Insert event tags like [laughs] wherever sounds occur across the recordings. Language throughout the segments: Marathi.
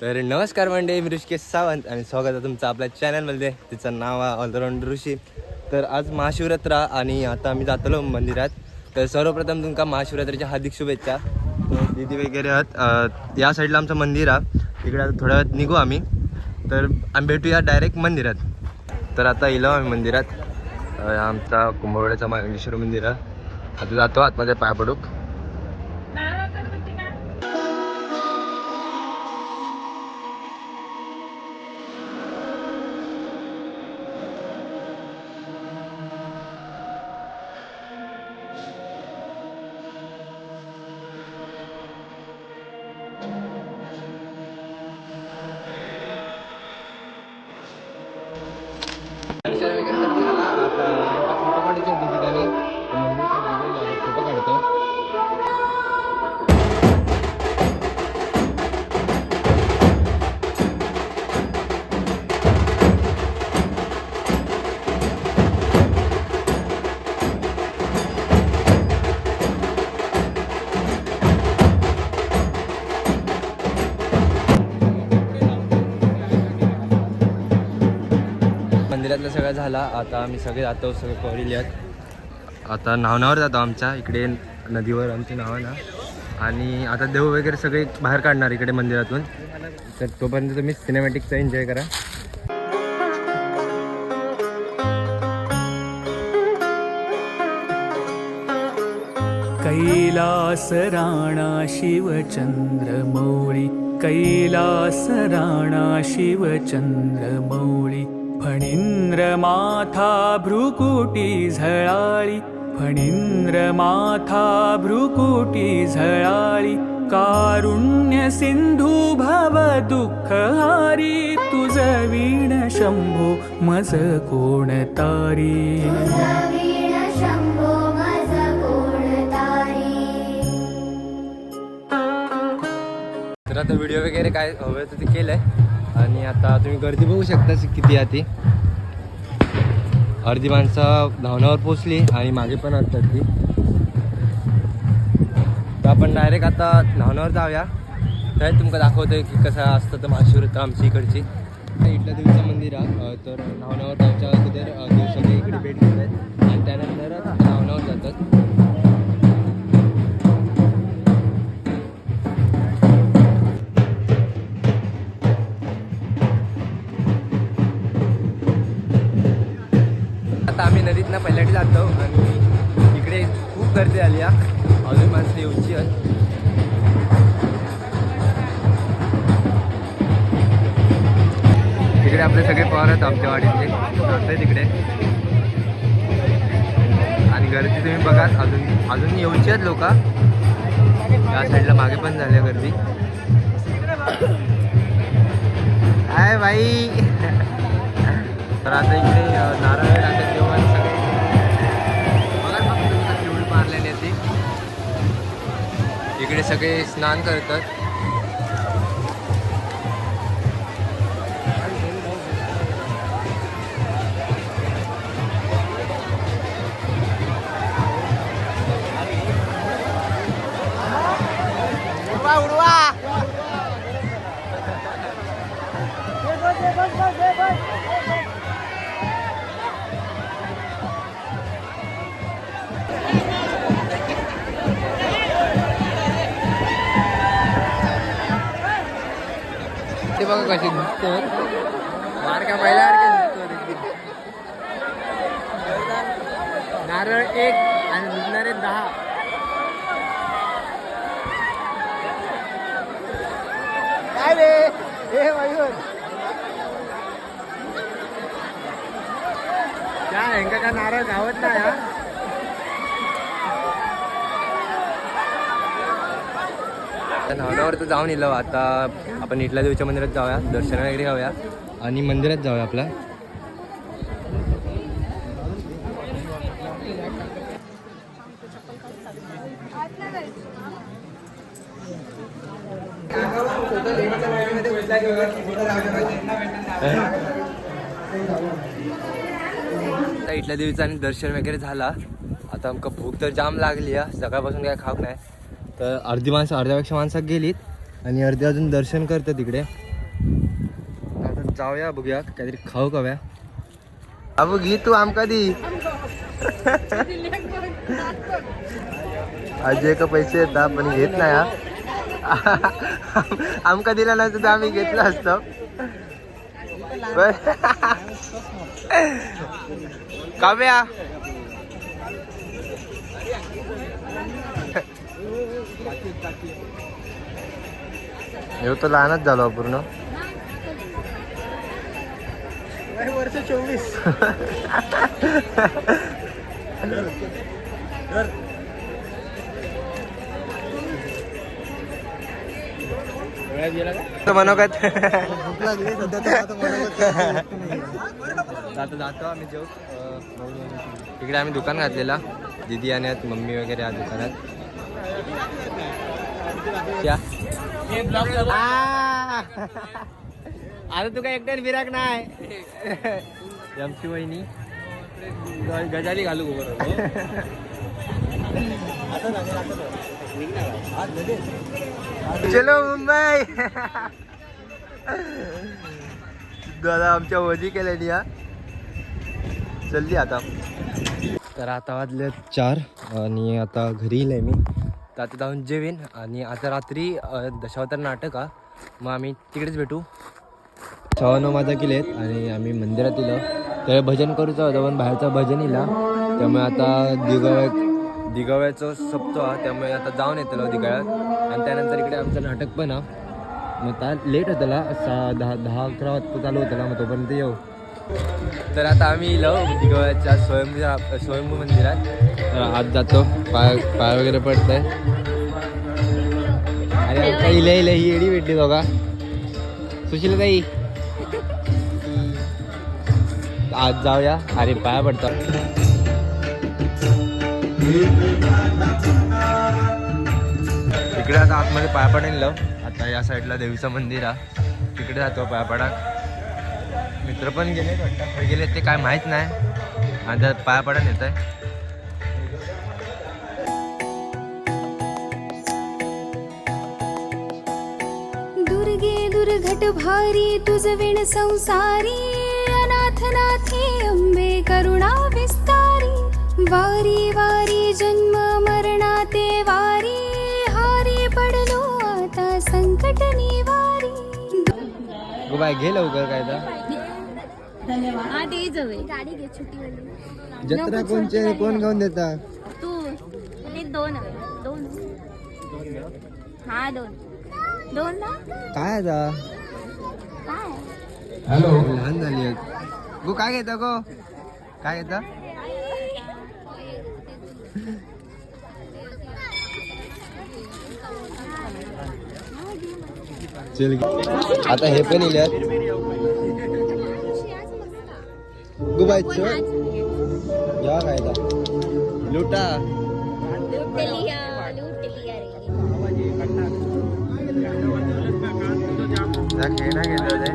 तर नमस्कार मंडळी मी ऋषिकेश सावंत आणि स्वागत आहे तुमचं आपल्या चॅनलमध्ये तिचं नाव आहे ऑलराऊंड ऋषी. तर आज महाशिवरात्र आणि आता आम्ही जातलो मंदिरात. तर सर्वप्रथम तुमका महाशिवरात्रीच्या हार्दिक शुभेच्छा. दीदी दिदी वगैरे आहात. या साईडला आमचं मंदिर आहे. तिकडे आता थोड्या वेळात निघू आम्ही. तर आम्ही भेटूया डायरेक्ट मंदिरात. तर आता येलो आम्ही मंदिरात. आमचा कुंभवड्याचा मागेश्वर मंदिर आहे. आता जातो आतमध्ये पाय पडूक मंदिरातला सगळं झाला. आता आम्ही सगळे जातो सगळे कवरिल्यात आता नावनावर जातो आमच्या. इकडे नदीवर आमची नावं ना. आणि आता देव वगैरे सगळे बाहेर काढणार इकडे मंदिरातून. तर तोपर्यंत तुम्ही सिनेमॅटिकचा एन्जॉय करा. कैलास राणा शिवचंद्रमौळी कैलास राणा शिवचंद्रमौळी फणींद्र माथा भ्रुकुटी झळाळी फणींद्र माथा भ्रुकुटी झळाळी कारुण्य सिंधू भव दुःख हारी तुझ वीण शंभो मज कोण तारी? तर आता व्हिडिओ वगैरे काय हवं तर ते केलं आहे आणि आता तुम्ही गर्दी बघू शकता किती आहे ती. अर्धी माणसं धावण्यावर पोचली आणि मागे पण असतात ती. तर आपण डायरेक्ट आता धावण्यावर जाऊया. तर तुमका दाखवतोय की कसं असतं तर महाशिवरात्र आमची इकडची. तर इथलं देवीचं मंदिर आहे तर धावण्यावर जायच्या अगोदर दिवसाने इकडे भेट घेत आहेत आता आम्ही पहिल्याटी जातो आणि इकडे खूप गर्दी आली आहे अजून माणसं येऊची आहेत. तिकडे आपले सगळे पवार आहेत आमच्या वाडीतले. आहे तिकडे. आणि गर्दी तुम्ही बघा अजून अजून येऊची आहेत लोक. या साईडला मागे पण झाल्या गर्दी. हाय बाई. तर आता इकडे अ, नारळ जेवण. इकडे सगळे स्नान करतात. ते बघा कसे दिसतात बारक्या पहिल्यासारखे [laughs] एकदम. नारळ एक आणि दुसणारे दहा. काय रे? हे मयूर. काय यांका का नारळ गावत नाही हा. नावडावर तर जाऊन येलो. आता आपण इथल्या देवीच्या मंदिरात जाऊया. दर्शन वगैरे घेऊया. आणि मंदिरात जाऊया आपल्या आता इथल्या देवीचं आणि दर्शन वगैरे झाला. आता आमका भूक तर जाम लागली आहे सकाळपासून काय खाऊ नाही. तर अर्धी माणसं अर्ध्यापेक्षा माणसात गेलीत. आणि अर्धी अजून दर्शन करतं तिकडे. आता जाऊया बघूया काहीतरी खाऊ खाव्या अबू घे तू आमका दी. अजय का पैसे येतात पण घेत नाही हा. आमका दिला नसतं तर आम्ही घेतलं असतं. काव्या. ह्यो तर लहानच झालो पूर्ण. वर्ष चोवीस. मनोगत. जातो जातो आम्ही जेव. इकडे आम्ही दुकान घातलेला. दिदी आणि मम्मी वगैरे या दुकानात. क्या! आता तू काय एकट्याने विराग नाही. आमची वहिनी. गजाली घालू चलो मुंबई. दादा आमच्या वजी केल्यानी या चलली आता. तर आता वाजले चार आणि आता घरी येईल मी. तर आता जाऊन जेवेन आणि आता रात्री दशावतार नाटक हा. मग आम्ही तिकडेच भेटू. छवानो माझा आहेत आणि आम्ही मंदिरात येलो तर भजन करूचा होतं पण बाहेरचा भजन इला त्यामुळे आता दिगाव्यात दिगाव्याचं सप्तो हा. त्यामुळे आता जाऊन येतलो दिगाव्यात आणि त्यानंतर इकडे आमचं नाटक पण हा. मग त्या लेट होतला सहा दहा दहा अकरा वाजता चालू होतला मग तोपर्यंत येऊ. तर आता आम्ही इलो दिगाव्याच्या स्वयंभू स्वयंभू मंदिरात. आत आज जातो. पाय पाय वगैरे पडत आहे अरे आता इले इले ही एडी भेटली दोघा. सुशील ताई. आज जाऊया. अरे पाया पडतात. इकडे आता आतमध्ये पाया पडेल आता या साईडला देवीचं मंदिर आहे तिकडे जातो पाया पडा मित्र पण गेले वाटतं गेले ते काय माहीत नाही. आता पाया पडा येत आहे दुर्गे दुर्घट भारी तुझ विण संसारी अनाथ नाथे अंबे करुणा विस्तारी वारी वारी जन्म मरणाते वारी हारी पडलो आता संकट निवारी. बाय घे लवकर काय तर गाडी घे छोटी जत्रा कोणचे कोण गाऊन देता? तू ते दोन दोन. हा दोन. दोन ना? काय आता? काय? लहान झाली गो काय घेता गो? काय घेता? चल आता हे पण इल्यात गुबाय चल या काय लुटा. लुटलिया लुटलिया रे. या खेळणा घेतलं ते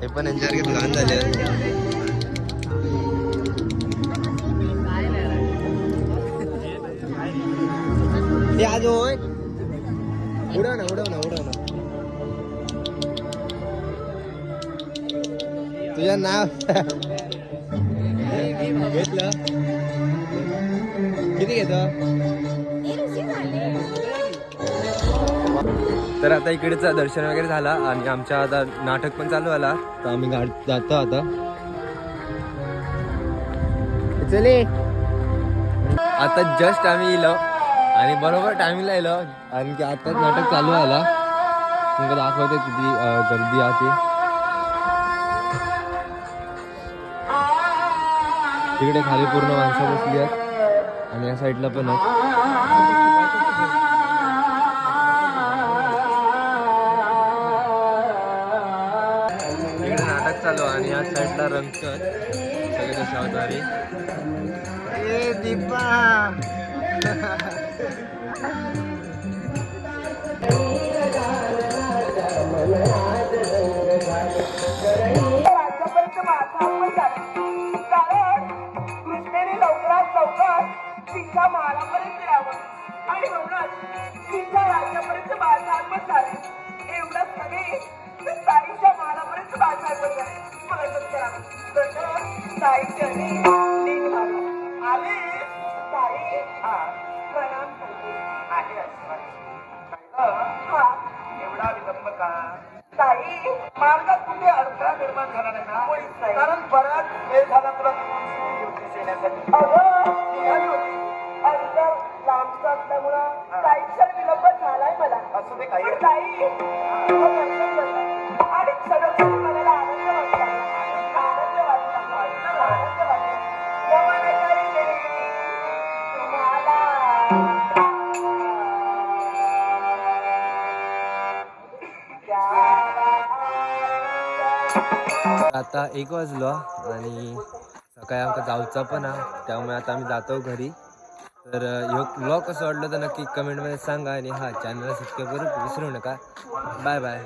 हे पण यांच्यासारखे लहान झाले आहेत. ते आज होय? उडव ना उडव ना उडव ना. तुझं नाव घेतलं? किती घेत? तर आता इकडेच दर्शन वगैरे झाला आणि आमच्या आता नाटक पण चालू आला तर आम्ही गाड जातो आता. चले. आता जस्ट आम्ही इलो आणि बरोबर टायमिंगला इलो. आणि की आताच नाटक चालू आला तुम्हाला दाखवते किती गर्दी आहे ती. तिकडे खाली पूर्ण माणसं बसली आहेत. आणि या साईडला पण आहेत. इकडे नाटक चालू आहे आणि या साईडला रंगत सगळे दशावतारी ए दीपा. माझा आपण तिच्या महालापर्यंत यावं आणि म्हणूनच तिच्या राज्यापर्यंत माझा आगमन झाले एवढंच नव्हे तर ताईच्या महालापर्यंत माझा आगमन तसं ताईच्या आले ताई हा प्रणाम करते. आहे एवढा विलंब का? ताई मार्गात कुठे अडथळा निर्माण झाला नाही ना? कारण बराच वेळ झाला तुला येण्यासाठी. लांबचं असल्यामुळं काही क्षण विलंब झालाय मला. असू दे काही ताई तुझं दर्शन झालं. आणि सडक मला आनंद वाटला आनंद वाटला आनंद वाटला देवाने काही केली तुम्हाला. आता एक वाजलो आणि सकाळी आमका जाऊचा पण हा त्यामुळे आता आम्ही जातो घरी. तर ह्यो ब्लॉग कसं वाटलं तर नक्की कमेंटमध्ये सांगा आणि हा चॅनलला सबस्क्राईब करू विसरू नका. Bye bye